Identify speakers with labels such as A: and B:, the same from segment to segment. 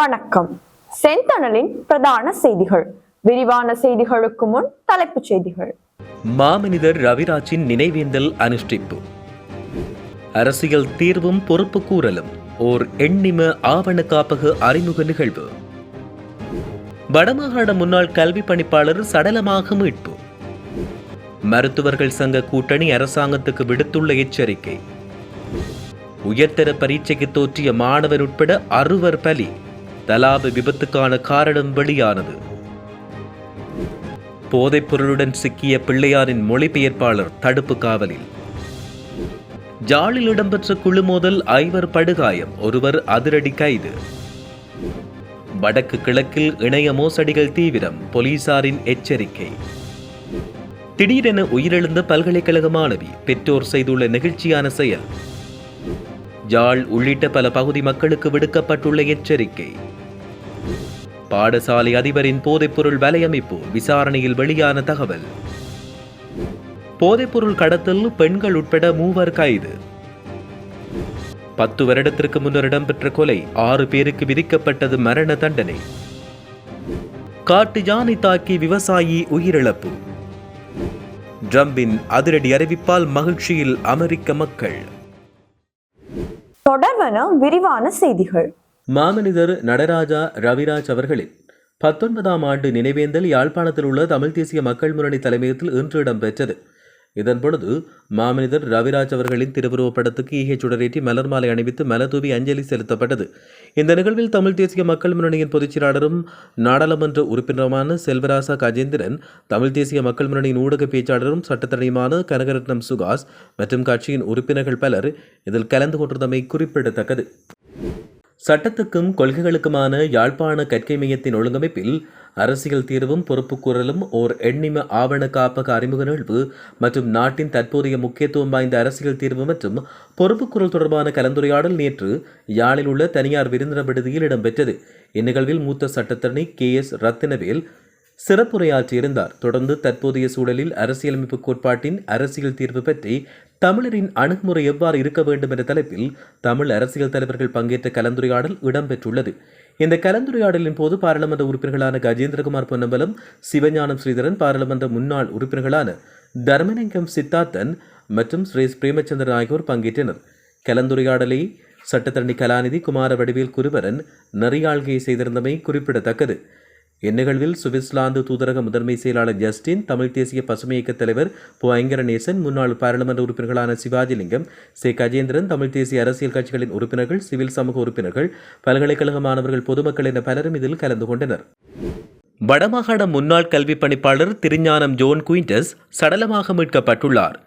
A: வணக்கம். செந்தணலின் பிரதான செய்திகள். விரிவான செய்திகளுக்கு முன் தலைப்புச் செய்திகள்.
B: மாமனிதர் ரவிராஜின் நினைவேந்தல் அனுஷ்டிப்பு. அரசியல் தீர்வும் பொறுப்பு கூறலும். ஓர் எண்ணிம ஆவண காப்பக அறிமுக நிகழ்வு. வடமாகாண முன்னாள் கல்வி பணிப்பாளர் சடலமாக மீட்பு. மருத்துவர்கள் சங்க கூட்டணி அரசாங்கத்துக்கு விடுத்துள்ள எச்சரிக்கை. உயர்தர பரீட்சைக்கு தோற்றிய மாணவர் உட்பட அறுவர் பலி. தலாபு விபத்துக்கான காரணம் வெளியானது. போதைப்பொருளுடன் சிக்கிய பிள்ளையாரின் மொழிபெயர்ப்பாளர் தடுப்பு காவலில். ஜாலில் இடம்பெற்ற குழு மோதல் ஐவர் படுகாயம் ஒருவர் அதிரடி கைது. வடக்கு கிழக்கில் இணைய மோசடிகள் தீவிரம் போலீசாரின் எச்சரிக்கை. திடீரென உயிரிழந்த பல்கலைக்கழக மாணவி பெற்றோர் செய்துள்ள நெகிழ்ச்சியான செயல். ஜாழ் உள்ளிட்ட பல பகுதி மக்களுக்கு விடுக்கப்பட்டுள்ள எச்சரிக்கை. பாடசாலை அதிபரின் போதைப்பொருள் வலையமைப்பு விசாரணையில் வெளியான தகவல். போதைப்பொருள் கடத்தல் பெண்கள் உட்பட மூவர் கைது. பத்து வருடத்திற்கு முன்னர் இடம்பெற்ற கொலை ஆறு பேருக்கு விதிக்கப்பட்டது மரண தண்டனை. காட்டு யானை தாக்கி விவசாயி உயிரிழப்பு. ட்ரம்பின் அதிரடி அறிவிப்பால் மகிழ்ச்சியில் அமெரிக்க மக்கள்.
A: தொடர்வன விரிவான செய்திகள்.
B: மாமனிதர் நடராஜா ரவிராஜ் அவர்களின் பத்தொன்பதாம் ஆண்டு நினைவேந்தல் யாழ்ப்பாணத்தில் உள்ள தமிழ் தேசிய மக்கள் முன்னணி தலைமையகத்தில் இன்று இடம்பெற்றது. இதன் பொழுது மாமனிதர் ரவிராஜ் அவர்களின் திருவுருவப் படத்துக்கு ஈகை சுடரேற்றி மலர் மாலை அணிவித்து மலதூவி அஞ்சலி செலுத்தப்பட்டது. இந்த நிகழ்வில் தமிழ் தேசிய மக்கள் முன்னணியின் பொதுச் செயலாளரும் நாடாளுமன்ற உறுப்பினருமான செல்வராசா கஜேந்திரன் தமிழ் தேசிய மக்கள் முன்னணியின் ஊடக பேச்சாளரும் சட்டத்தடையுமான கனகரத்னம் சுகாஸ் மற்றும் கட்சியின் உறுப்பினர்கள் பலர் இதில் கலந்து கொண்டிருந்தமை குறிப்பிடத்தக்கது. சட்டத்துக்கும் கொள்கைகளுக்குமான யாழ்ப்பாண கற்கை மையத்தின் ஒழுங்கமைப்பில் அரசியல் தீர்வும் பொறுப்புக்கூறலும் ஓர் எண்ணிம ஆவண காப்பக அறிமுக நிகழ்வு மற்றும் நாட்டின் தற்போதைய முக்கியத்துவம் வாய்ந்த அரசியல் தீர்வு மற்றும் பொறுப்புக்குரல் தொடர்பான கலந்துரையாடல் நேற்று யாழில் உள்ள தனியார் விருந்தினர் விடுதியில் இடம்பெற்றது. இந்நிகழ்வில் மூத்த சட்டத்தரணி கே எஸ் ரத்தினவேல் சிறப்புரையாற்றியிருந்தார். தொடர்ந்து தற்போதைய சூழலில் அரசியலமைப்பு கோட்பாட்டின் அரசியல் தீர்வு பற்றி தமிழரின் அணுகுமுறை எவ்வாறு இருக்க வேண்டும் என்ற தலைப்பில் தமிழ் அரசியல் தலைவர்கள் பங்கேற்ற கலந்துரையாடல் இடம்பெற்றுள்ளது. இந்த கலந்துரையாடலின் போது பாராளுமன்ற உறுப்பினர்களான கஜேந்திரகுமார் பொன்னம்பலம் சிவஞானம் ஸ்ரீதரன் பாராளுமன்ற முன்னாள் உறுப்பினர்களான தர்மலிங்கம் சித்தார்த்தன் மற்றும் ஸ்ரீ பிரேமச்சந்திரன் ஆகியோர் பங்கேற்றனர். கலந்துரையாடலை சட்டத்தரணி கலாநிதி குமார வடிவேல் குருவரன் நெறியாள்கை செய்திருந்தமை குறிப்பிடத்தக்கது. இந்நிகழ்வில் சுவிட்சர்லாந்து தூதரக முதன்மை செயலாளர் ஜஸ்டின் தமிழ் தேசிய பசுமை இயக்க தலைவர் போ முன்னாள் பாராளுமன்ற உறுப்பினர்களான சிவாஜிலிங்கம் சே. கஜேந்திரன் தமிழ் தேசிய அரசியல் கட்சிகளின் உறுப்பினர்கள் சிவில் சமூக உறுப்பினர்கள் பல்கலைக்கழக மாணவர்கள் பொதுமக்கள் என பலரும் இதில் கலந்து கொண்டனர். வடமாகாண முன்னாள் கல்வி பணிப்பாளர் திருஞானம் ஜோன் குயின்டஸ் சடலமாக மீட்கப்பட்டுள்ளார்.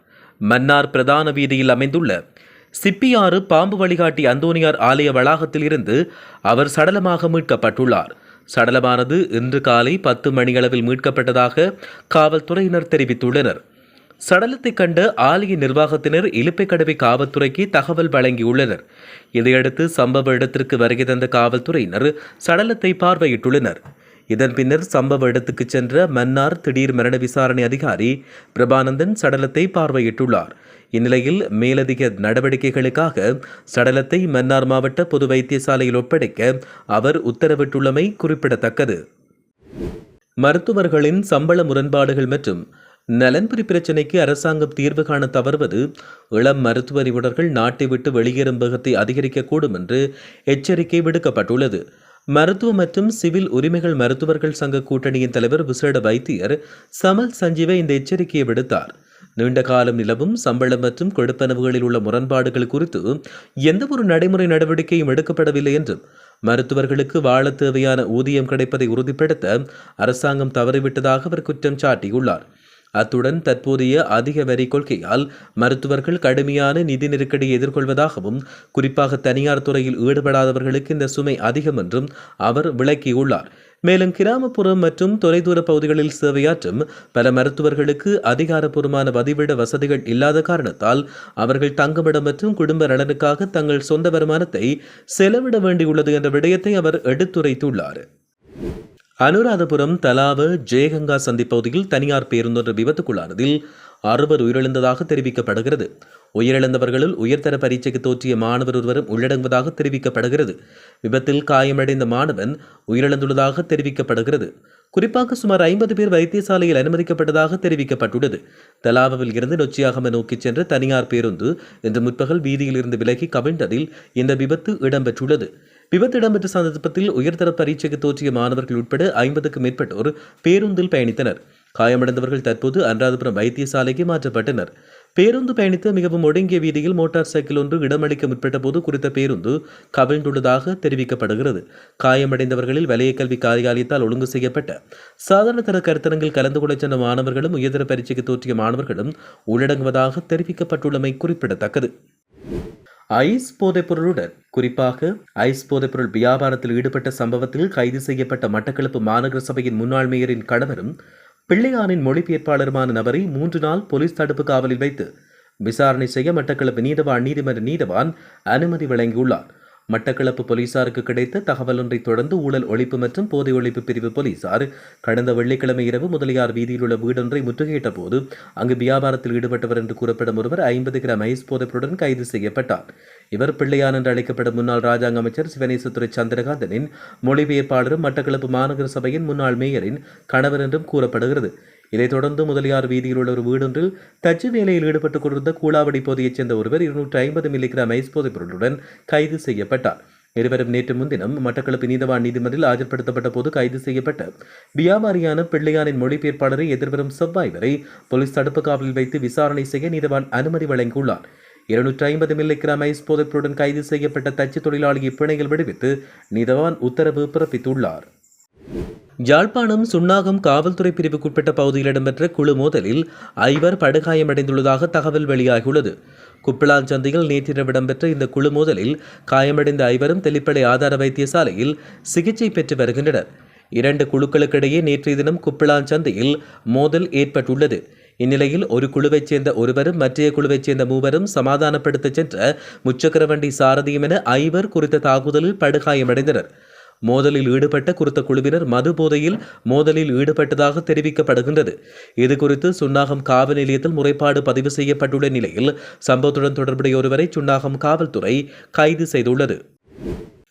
B: மன்னார் பிரதான வீதியில் அமைந்துள்ள சிப்பியாறு பாம்பு வழிகாட்டி அந்தோனியார் ஆலய வளாகத்தில் இருந்து அவர் சடலமாக மீட்கப்பட்டுள்ளார். சடலமானது இன்று காலை பத்து மணியளவில் மீட்கப்பட்டதாக காவல்துறையினர் தெரிவித்துள்ளனர். சடலத்தை கண்ட ஆலய நிர்வாகத்தினர் இலுப்பைக்கடவை காவல்துறைக்கு தகவல் வழங்கியுள்ளனர். இதையடுத்து சம்பவ இடத்திற்கு வருகை தந்த காவல்துறையினர் சடலத்தை பார்வையிட்டுள்ளனர். இதன் பின்னர் சம்பவ இடத்துக்கு சென்ற மன்னார் திடீர் மரண விசாரணை அதிகாரி பிரபானந்தன் சடலத்தை பார்வையிட்டுள்ளார். இந்நிலையில் மேலதிக நடவடிக்கைகளுக்காக சடலத்தை மன்னார் மாவட்ட பொது வைத்தியசாலையில் ஒப்படைக்க அவர் உத்தரவிட்டுள்ளமை குறிப்பிடத்தக்கது. மருத்துவர்களின் சம்பள முரண்பாடுகள் மற்றும் நலன்புரி பிரச்சினைக்கு அரசாங்கம் தீர்வு காண தவறுவது இளம் மருத்துவ நிபுணர்கள் நாட்டை விட்டு வெளியேறும் வேகத்தை அதிகரிக்கக்கூடும் என்று எச்சரிக்கை விடுக்கப்பட்டுள்ளது. மருத்துவ மற்றும் சிவில் உரிமைகள் மருத்துவர்கள் சங்க கூட்டணியின் தலைவர் விசேட வைத்தியர் சமல் சஞ்சீவை இந்த எச்சரிக்கையை விடுத்தார். நீண்ட காலம் நிலவும் சம்பளம் மற்றும் கொடுப்பனவுகளில் உள்ள முரண்பாடுகள் குறித்து எந்தவொரு நடைமுறை நடவடிக்கையும் எடுக்கப்படவில்லை என்றும் மருத்துவர்களுக்கு வாழ தேவையான ஊதியம் கிடைப்பதை உறுதிப்படுத்த அரசாங்கம் தவறிவிட்டதாக அவர் குற்றம் சாட்டியுள்ளார். அத்துடன் தற்போதைய அதிக வரி கொள்கையால் மருத்துவர்கள் கடுமையான நிதி நெருக்கடியை எதிர்கொள்வதாகவும் குறிப்பாக தனியார் துறையில் ஈடுபடாதவர்களுக்கு இந்த சுமை அதிகம் என்றும் அவர் விளக்கியுள்ளார். மேலும் கிராமப்புறம் மற்றும் தொலைதூர பகுதிகளில் சேவையாற்றும் பல மருத்துவர்களுக்கு அதிகாரப்பூர்வமான வதிவிட வசதிகள் இல்லாத காரணத்தால் அவர்கள் தங்குமிடம் மற்றும் குடும்ப நலனுக்காக தங்கள் சொந்த வருமானத்தை செலவிட வேண்டியுள்ளது என்ற விடயத்தை அவர் எடுத்துரைத்துள்ளார். அனுராதபுரம் தலாவ ஜெயகங்கா சந்தி பகுதியில் தனியார் பேருந்தொன்று விபத்துக்குள்ளானதில் அறுவர் உயிரிழந்ததாக தெரிவிக்கப்படுகிறது. உயிரிழந்தவர்களில் உயர்தர பரீட்சைக்கு தோற்றிய மாணவர் ஒருவரும் உள்ளடங்குவதாக தெரிவிக்கப்படுகிறது. விபத்தில் காயமடைந்த மாணவன் உயிரிழந்துள்ளதாக தெரிவிக்கப்படுகிறது. குறிப்பாக சுமார் ஐம்பது பேர் வைத்தியசாலையில் அனுமதிக்கப்பட்டதாக தெரிவிக்கப்பட்டுள்ளது. தலாவில் இருந்து நொச்சியாகம நோக்கிச் சென்ற தனியார் பேருந்து இன்று முற்பகல் வீதியில் இருந்து விலகி கவிழ்ந்ததில் இந்த விபத்து இடம்பெற்றுள்ளது. விபத்து இடம்பெற்ற சந்தர்ப்பத்தில் உயர்தர பரீட்சைக்கு தோற்றிய மாணவர்கள் உட்பட ஐம்பதுக்கும் மேற்பட்டோர் பேருந்தில் பயணித்தனர். காயமடைந்தவர்கள் தற்போது அனுராதபுரம் வைத்தியசாலைக்கு மாற்றப்பட்டனர். பேருந்து பயணித்து மிகவும் ஒடுங்கிய வீதியில் மோட்டார் சைக்கிள் ஒன்று இடமளிக்க முற்பட்ட போது குறித்த பேருந்து கவிழ்ந்துள்ளதாக தெரிவிக்கப்படுகிறது. காயமடைந்தவர்களில் வலய கல்வி காரியாலயத்தால் ஒழுங்கு செய்யப்பட்ட சாதாரண தர கருத்தரங்கில் கலந்து கொள்ளச் சென்ற மாணவர்களும் உயர்தர பரீட்சைக்கு தோற்றிய மாணவர்களும் உள்ளடங்குவதாக தெரிவிக்கப்பட்டுள்ளமை குறிப்பிடத்தக்கது. ஐஸ் போதைப்பொருளுடன் குறிப்பாக ஐஸ் போதைப்பொருள் வியாபாரத்தில் ஈடுபட்ட சம்பவத்தில் கைது செய்யப்பட்ட மட்டக்களப்பு மாநகர சபையின் முன்னாள் மேயரின் கணவரும் பிள்ளையானின் மொழிபெயர்ப்பாளருமான நபரை மூன்று நாள் போலீஸ் தடுப்பு காவலில் வைத்து விசாரணை செய்ய மட்டக்களப்பு நீதவான் நீதிமன்ற நீதவான் அனுமதி வழங்கியுள்ளார். மட்டக்களப்பு போலீசாருக்கு கிடைத்த தகவல் ஒன்றை தொடர்ந்து ஊழல் ஒழிப்பு மற்றும் போதை ஒழிப்பு பிரிவு போலீசார் கடந்த வெள்ளிக்கிழமை இரவு முதலியார் வீதியில் உள்ள வீடொன்றை முற்றுகையிட்ட போது அங்கு வியாபாரத்தில் ஈடுபட்டவர் என்று கூறப்படும் ஒருவர் ஐம்பது கிராம் ஐஸ் போதைப்பொருடன் கைது செய்யப்பட்டார். இவர் பிள்ளையான் என்று அழைக்கப்படும் முன்னாள் ராஜாங்க அமைச்சர் சிவனேசத்துறை சந்திரகாந்தனின் மொழிபெயர்ப்பாளரும் மட்டக்களப்பு மாநகர சபையின் முன்னாள் மேயரின் கணவர் என்றும் கூறப்படுகிறது. இதைத் தொடர்ந்து முதலியார் வீதியில் உள்ள ஒரு வீடொன்றில் தச்சு வேலையில் ஈடுபட்டுக் கொண்டிருந்த கூலாவடி பகுதியைச் சேர்ந்த ஒருவர் இருநூற்றி ஐம்பது மில்லிகிராம் ஐஸ் போதைப் பொருளுடன் கைது செய்யப்பட்டார். இருவரும் நேற்று முன்தினம் மட்டக்களப்பு நீதவான் நீதிமன்றில் ஆஜர்படுத்தப்பட்ட போது கைது செய்யப்பட்ட வியாபாரியான பிள்ளையானின் மொழிபெயர்ப்பாளரை எதிர்வரும் செவ்வாய் வரை போலீஸ் தடுப்பு காவலில் வைத்து விசாரணை செய்ய நீதவான் அனுமதி வழங்கியுள்ளார். இருநூற்றி ஐம்பது மில்லிகிராம் ஐஸ் போதைப்பொருடன் கைது செய்யப்பட்ட தச்சு தொழிலாளியை பிணையில் விடுவித்து நீதவான் உத்தரவு பிறப்பித்துள்ளார். யாழ்ப்பாணம் சுன்னாகம் காவல்துறை பிரிவுக்குட்பட்ட பகுதியில் இடம்பெற்ற குழு மோதலில் ஐவர் படுகாயமடைந்துள்ளதாக தகவல் வெளியாகியுள்ளது. குப்பிளாஞ்சந்தையில் நேற்றிரவு இடம்பெற்ற இந்த குழு மோதலில் காயமடைந்த ஐவரும் தெளிப்படை ஆதார வைத்தியசாலையில் சிகிச்சை பெற்று வருகின்றனர். இரண்டு குழுக்களுக்கிடையே நேற்றைய தினம் குப்பிளாஞ்சந்தையில் மோதல் ஏற்பட்டுள்ளது. இந்நிலையில் ஒரு குழுவைச் சேர்ந்த ஒருவரும் மற்றைய குழுவைச் சேர்ந்த மூவரும் சமாதானப்படுத்தச் சென்ற முச்சக்கரவண்டி சாரதியும் என ஐவர் குறித்த தாக்குதலில் படுகாயமடைந்தனர். மோதலில் ஈடுபட்ட குறித்த குழுவினர் மது போதையில் மோதலில் ஈடுபட்டதாக தெரிவிக்கப்படுகின்றது. இது குறித்து சுன்னாகம் காவல் நிலையத்தில் முறைப்பாடு பதிவு செய்யப்பட்டுள்ள நிலையில் சம்பவத்துடன் தொடர்புடைய ஒருவரை சுன்னாகம் காவல்துறை கைது செய்துள்ளது.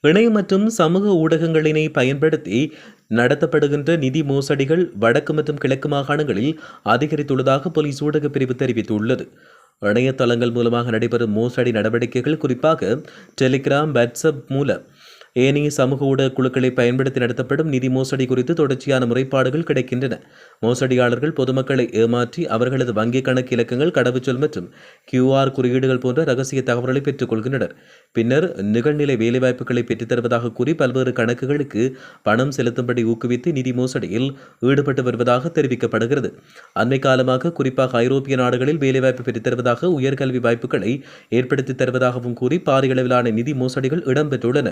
B: இணையம் மற்றும் சமூக ஊடகங்களினை பயன்படுத்தி நடத்தப்படுகின்ற நிதி மோசடிகள் வடக்கு மற்றும் கிழக்கு மாகாணங்களில் அதிகரித்துள்ளதாக போலீஸ் ஊடகப் பிரிவு தெரிவித்துள்ளது. இணையதளங்கள் மூலமாக நடைபெறும் மோசடி நடவடிக்கைகள் குறிப்பாக டெலிகிராம் வாட்ஸ்அப் மூலம் ஏனைய சமூக ஊடக குழுக்களை பயன்படுத்தி நடத்தப்படும் நிதி மோசடி குறித்து தொடர்ச்சியான முறைப்பாடுகள் கிடைக்கின்றன. மோசடியாளர்கள் பொதுமக்களை ஏமாற்றி அவர்களது வங்கிக் கணக்கு இலக்கங்கள் கடவுச்சொல் மற்றும் கியூஆர் குறியீடுகள் போன்ற ரகசிய தகவல்களை பெற்றுக் கொள்கின்றனர். பின்னர் நிகழ்நிலை வேலைவாய்ப்புகளை பெற்றுத்தருவதாக கூறி பல்வேறு கணக்குகளுக்கு பணம் செலுத்தும்படி ஊக்குவித்து நிதி மோசடியில் ஈடுபட்டு வருவதாக தெரிவிக்கப்படுகிறது. அண்மை காலமாக குறிப்பாக ஐரோப்பிய நாடுகளில் வேலைவாய்ப்பு பெற்றுத்தருவதாக உயர்கல்வி வாய்ப்புகளை ஏற்படுத்தி தருவதாகவும் கூறி பாரிய அளவிலான நிதி மோசடிகள் இடம்பெற்றுள்ளன.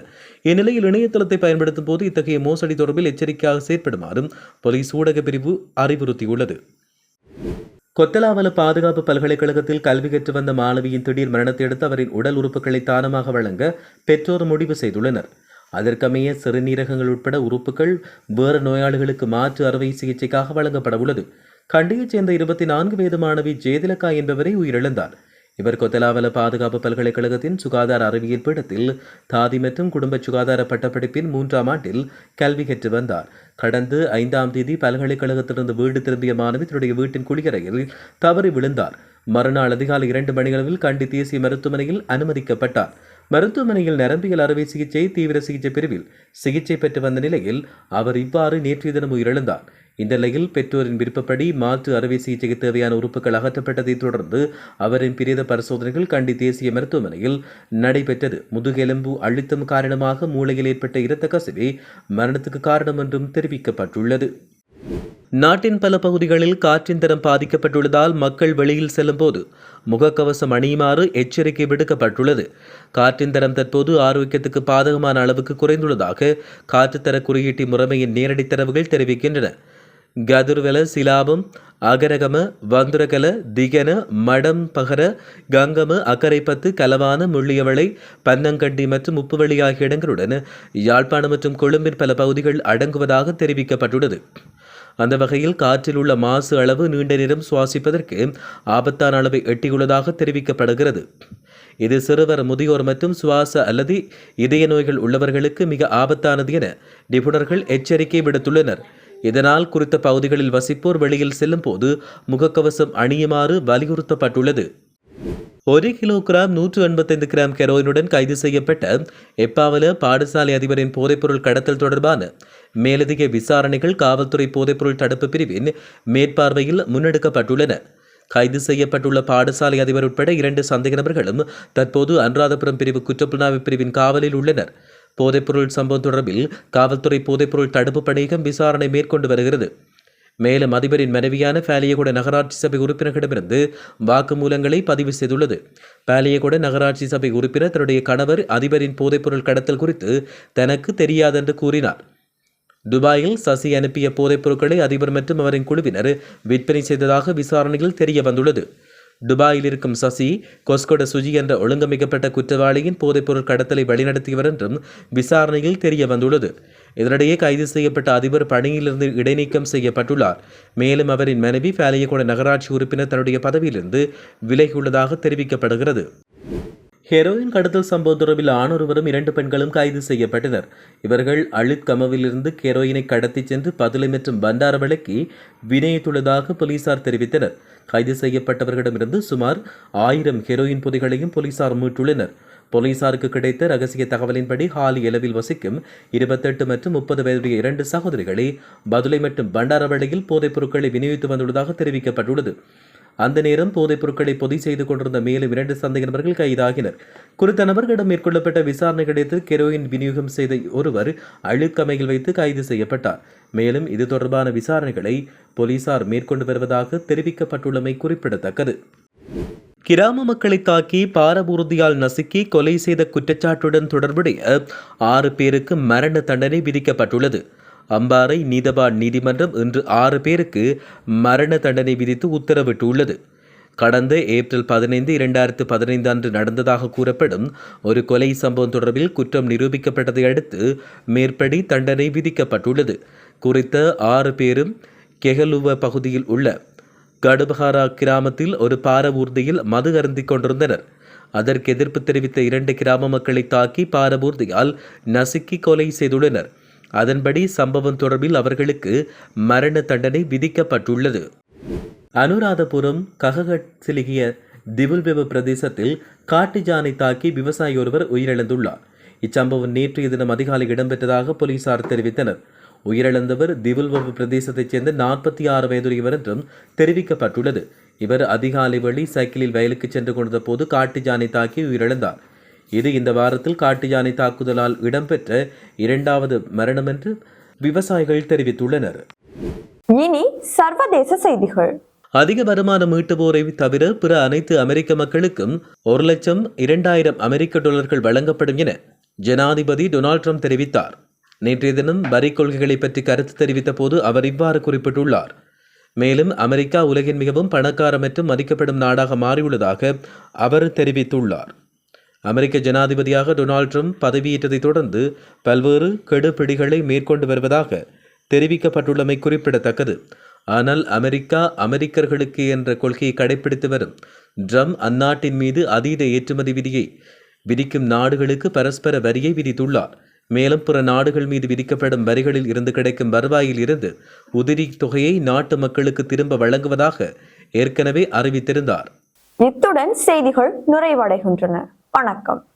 B: இந்நிலையில் இணையதளத்தை பயன்படுத்தும் போது இத்தகைய மோசடி தொடர்பில் எச்சரிக்கையாக செயற்படுமாறும் போலீஸ் ஊடக பிரிவு அறிவுறுத்தியுள்ளது. கொத்தலாவல பாதுகாப்பு பல்கலைக்கழகத்தில் கல்வி கற்று வந்த மாணவியின் திடீர் மரணத்தை அடுத்து அவரின் உடல் உறுப்புகளை தானமாக வழங்க பெற்றோர் முடிவு செய்துள்ளனர். அதற்கமைய சிறுநீரகங்கள் உட்பட உறுப்புகள் வேறு நோயாளிகளுக்கு மாற்று அறுவை சிகிச்சைக்காக வழங்கப்பட உள்ளது. கண்டியைச் சேர்ந்த இருபத்தி நான்கு வயது மாணவி ஜெயதிலக்கா என்பவரை உயிரிழந்தார். இவர் கொத்தலாவல பாதுகாப்பு பல்கலைக்கழகத்தின் சுகாதார அறிவியல் பீடத்தில் தாதி மற்றும் குடும்ப சுகாதார பட்டப்படிப்பின் மூன்றாம் ஆண்டில் கல்வி கற்று வந்தார். கடந்த ஐந்தாம் தேதி பல்கலைக்கழகத்திலிருந்து வீடு திரும்பிய மாணவி தன்னுடைய வீட்டின் குளியறையில் தவறி விழுந்தார். மறுநாள் அதிகாலை இரண்டு மணியளவில் கண்டி தேசிய மருத்துவமனையில் அனுமதிக்கப்பட்டார். மருத்துவமனையில் நரம்பியல் அறுவை சிகிச்சை தீவிர சிகிச்சை பிரிவில் சிகிச்சை பெற்று வந்த நிலையில் அவர் இவ்வாறு நேற்றைய தினம் உயிரிழந்தார். இந்த நிலையில் பெற்றோரின் விருப்பப்படி மாற்று அறுவை சிகிச்சைக்கு தேவையான உறுப்புகள் அகற்றப்பட்டதைத் தொடர்ந்து அவரின் பிரேத பரிசோதனைகள் கண்டி தேசிய மருத்துவமனையில் நடைபெற்றது. முதுகெலும்பு அழுத்தம் காரணமாக மூளையில் ஏற்பட்ட இரத்த கசிவே மரணத்துக்கு காரணம் என்றும் தெரிவிக்கப்பட்டுள்ளது. நாட்டின் பல பகுதிகளில் காற்றின் தரம் பாதிக்கப்பட்டுள்ளதால் மக்கள் வெளியில் செல்லும்போது முகக்கவசம் அணியுமாறு எச்சரிக்கை விடுக்கப்பட்டுள்ளது. காற்றின் தரம் தற்போது ஆரோக்கியத்துக்கு பாதகமான அளவுக்கு குறைந்துள்ளதாக காற்றுத்தர குறியீட்டு முறைமையின் நேரடி தரவுகள் தெரிவிக்கின்றன. கதுர்வெல சிலாபம் அகரகம வந்துரகல திகன மடம் பகர கங்கம அக்கரைப்பத்து கலவான முள்ளியவளை பன்னங்கண்டி மற்றும் உப்புவெளி ஆகிய இடங்களுடன் யாழ்ப்பாணம் மற்றும் கொழும்பின் பல பகுதிகள் அடங்குவதாக தெரிவிக்கப்பட்டுள்ளது. அந்த வகையில் காற்றில் உள்ள மாசு அளவு நீண்ட நேரம் சுவாசிப்பதற்கு ஆபத்தான அளவை எட்டியுள்ளதாக தெரிவிக்கப்படுகிறது. இது சிறுவர் முதியோர் மற்றும் சுவாச அல்லது இதய நோய்கள் உள்ளவர்களுக்கு மிக ஆபத்தானது என நிபுணர்கள் எச்சரிக்கை விடுத்துள்ளனர். இதனால் குறித்த பகுதிகளில் வசிப்போர் வெளியில் செல்லும் போது முகக்கவசம் அணியுமாறு வலியுறுத்தப்பட்டுள்ளது. ஒரு கிலோ கிராம் நூற்று எண்பத்தைந்து கிராம் கெரோயினுடன் கைது செய்யப்பட்ட எப்பாவல பாடசாலை அதிபரின் போதைப்பொருள் கடத்தல் தொடர்பான மேலதிக விசாரணைகள் காவல்துறை போதைப்பொருள் தடுப்பு பிரிவின் மேற்பார்வையில் முன்னெடுக்கப்பட்டுள்ளன. கைது செய்யப்பட்டுள்ள பாடசாலை அதிபர் உட்பட இரண்டு சந்தேக நபர்களும் தற்போது அனுராதபுரம் பிரிவு குற்றப்புலனாய்வு பிரிவின் காவலில் உள்ளனர். போதைப்பொருள் சம்பவம் தொடர்பில் காவல்துறை போதைப்பொருள் தடுப்பு பணியகம் விசாரணை மேற்கொண்டு வருகிறது. மேலும் அதிபரின் மனைவியான பாலியகுட நகராட்சி சபை உறுப்பினர்களிடமிருந்து வாக்குமூலங்களை பதிவு செய்துள்ளது. பாலியகுட நகராட்சி சபை உறுப்பினர் தன்னுடைய கணவர் அதிபரின் போதைப்பொருள் கடத்தல் குறித்து தனக்கு தெரியாதென்று கூறினார். துபாயில் சசி அனுப்பிய போதைப் பொருட்களை அதிபர் மற்றும் அவரின் குழுவினர் விற்பனை செய்ததாக விசாரணையில் தெரிய வந்துள்ளது துபாயில் இருக்கும் சசி கொஸ்கொட சுஜி என்ற ஒழுங்கமைக்கப்பட்ட குற்றவாளியின் போதைப்பொருள் கடத்தலை வழிநடத்தியவர் என்றும் விசாரணையில் தெரிய வந்துள்ளது இதனிடையே கைது செய்யப்பட்ட அதிபர் பணியிலிருந்து இடைநீக்கம் செய்யப்பட்டுள்ளார். மேலும் அவரின் மனைவி பாலியகோட நகராட்சி உறுப்பினர் தன்னுடைய பதவியிலிருந்து விலகியுள்ளதாக தெரிவிக்கப்படுகிறது. ஹெரோயின் கடத்தல் சம்பவம் தொடர்பில் ஆணொருவரும் இரண்டு பெண்களும் கைது செய்யப்பட்டனர். இவர்கள் அழித் கமவிலிருந்து ஹெரோயினை கடத்திச் சென்று பதுளை மற்றும் பண்டாரவளைக்கு விநியோகித்துள்ளதாக போலீசார் தெரிவித்தனர். கைது செய்யப்பட்டவர்களிடமிருந்து சுமார் ஆயிரம் ஹெரோயின் பொதிகளையும் போலீசார் மீட்டுள்ளனர். போலீசாருக்கு கிடைத்த ரகசிய தகவலின்படி ஹாலி எலவில் வசிக்கும் இருபத்தெட்டு மற்றும் முப்பது வயதுடைய இரண்டு சகோதரிகளை பதுளை மற்றும் பண்டாரவளையில் போதைப் பொருட்களை விநியோகித்து வந்துள்ளதாக தெரிவிக்கப்பட்டுள்ளது. அந்த நேரம் போதைப் பொருட்களை பொதி செய்து கொண்டிருந்த மேலும் இரண்டு சந்தேக நபர்கள் கைதாகினர். குறித்த நபர்களிடம் மேற்கொள்ளப்பட்ட விசாரணை கிடைத்து கெரோயின் விநியோகம் செய்த ஒருவர் அழுக்கமையில் வைத்து கைது செய்யப்பட்டார். மேலும் இது தொடர்பான விசாரணைகளை போலீசார் மேற்கொண்டு வருவதாக தெரிவிக்கப்பட்டுள்ளமை குறிப்பிடத்தக்கது. கிராம மக்களை தாக்கி பாரபூர்தியால் நசுக்கி கொலை செய்த குற்றச்சாட்டுடன் தொடர்புடைய ஆறு பேருக்கு மரண தண்டனை விதிக்கப்பட்டுள்ளது. அம்பாறை நீதவான் நீதிமன்றம் இன்று ஆறு பேருக்கு மரண தண்டனை விதித்து உத்தரவிட்டுள்ளது. கடந்த ஏப்ரல் பதினைந்து இரண்டாயிரத்து பதினைந்து அன்று நடந்ததாக கூறப்படும் ஒரு கொலை சம்பவம் தொடர்பில் குற்றம் நிரூபிக்கப்பட்டதை அடுத்து மேற்படி தண்டனை விதிக்கப்பட்டுள்ளது. குறித்த ஆறு பேரும் கெகலுவ பகுதியில் உள்ள கடுபஹாரா கிராமத்தில் ஒரு பாரவூர்தியில் மது அருந்திக் கொண்டிருந்தனர். அதற்கு எதிர்ப்பு தெரிவித்த இரண்டு கிராம மக்களை தாக்கி பாரபூர்தியால் நசுக்கி கொலை செய்துள்ளனர். அதன்படி சம்பவம் தொடர்பில் அவர்களுக்கு மரண தண்டனை விதிக்கப்பட்டுள்ளது. அனுராதபுரம் கககட்சிலிகிய திவுல்வெவ பிரதேசத்தில் காட்டு ஜானை தாக்கி விவசாயி ஒருவர் உயிரிழந்துள்ளார். இச்சம்பவம் நேற்றைய தினம் அதிகாலை இடம்பெற்றதாக போலீசார் தெரிவித்தனர். உயிரிழந்தவர் திவுல்வெவ பிரதேசத்தைச் சேர்ந்த நாற்பத்தி ஆறு வயதுடையவர் என்றும் தெரிவிக்கப்பட்டுள்ளது. இவர் அதிகாலை வழி சைக்கிளில் வயலுக்கு சென்று கொண்டிருந்த போது காட்டு ஜானை தாக்கி உயிரிழந்தார். இது இந்த வாரத்தில் காட்டு யானை தாக்குதலால் இடம்பெற்ற இரண்டாவது மரணம் என்று விவசாயிகள் தெரிவித்துள்ளனர்.
A: இனி சர்வதேச செய்திகள்.
B: அதிக வருமானம் ஈட்டுவோரை தவிர பிற அனைத்து அமெரிக்க மக்களுக்கும் ஒரு லட்சம் இரண்டாயிரம் அமெரிக்க டாலர்கள் வழங்கப்படும் என ஜனாதிபதி டொனால்ட் ட்ரம்ப் தெரிவித்தார். நேற்றைய தினம் வரி கொள்கைகளை பற்றி கருத்து தெரிவித்த போது அவர் இவ்வாறு குறிப்பிட்டுள்ளார். மேலும் அமெரிக்கா உலகின் மிகவும் பணக்கார மற்றும் மதிக்கப்படும் நாடாக மாறியுள்ளதாக அவர் தெரிவித்துள்ளார். அமெரிக்க ஜனாதிபதியாக டொனால்ட் ட்ரம்ப் பதவியேற்றதைத் தொடர்ந்து பல்வேறு கெடுபிடிகளை மேற்கொண்டு வருவதாக தெரிவிக்கப்பட்டுள்ளமை குறிப்பிடத்தக்கது. ஆனால் அமெரிக்கா அமெரிக்கர்களுக்கு என்ற கொள்கையை கடைபிடித்து வரும் ட்ரம்ப் அந்நாட்டின் மீது அதீத ஏற்றுமதி விதியை விதிக்கும் நாடுகளுக்கு பரஸ்பர வரியை விதித்துள்ளார். மேலும் பிற நாடுகள் மீது விதிக்கப்படும் வரிகளில் இருந்து கிடைக்கும் வருவாயில் இருந்து உதிரி தொகையை நாட்டு மக்களுக்கு திரும்ப வழங்குவதாக ஏற்கனவே அறிவித்திருந்தார்.
A: இத்துடன் செய்திகள் நிறைவடைகின்றன. வணக்கம்.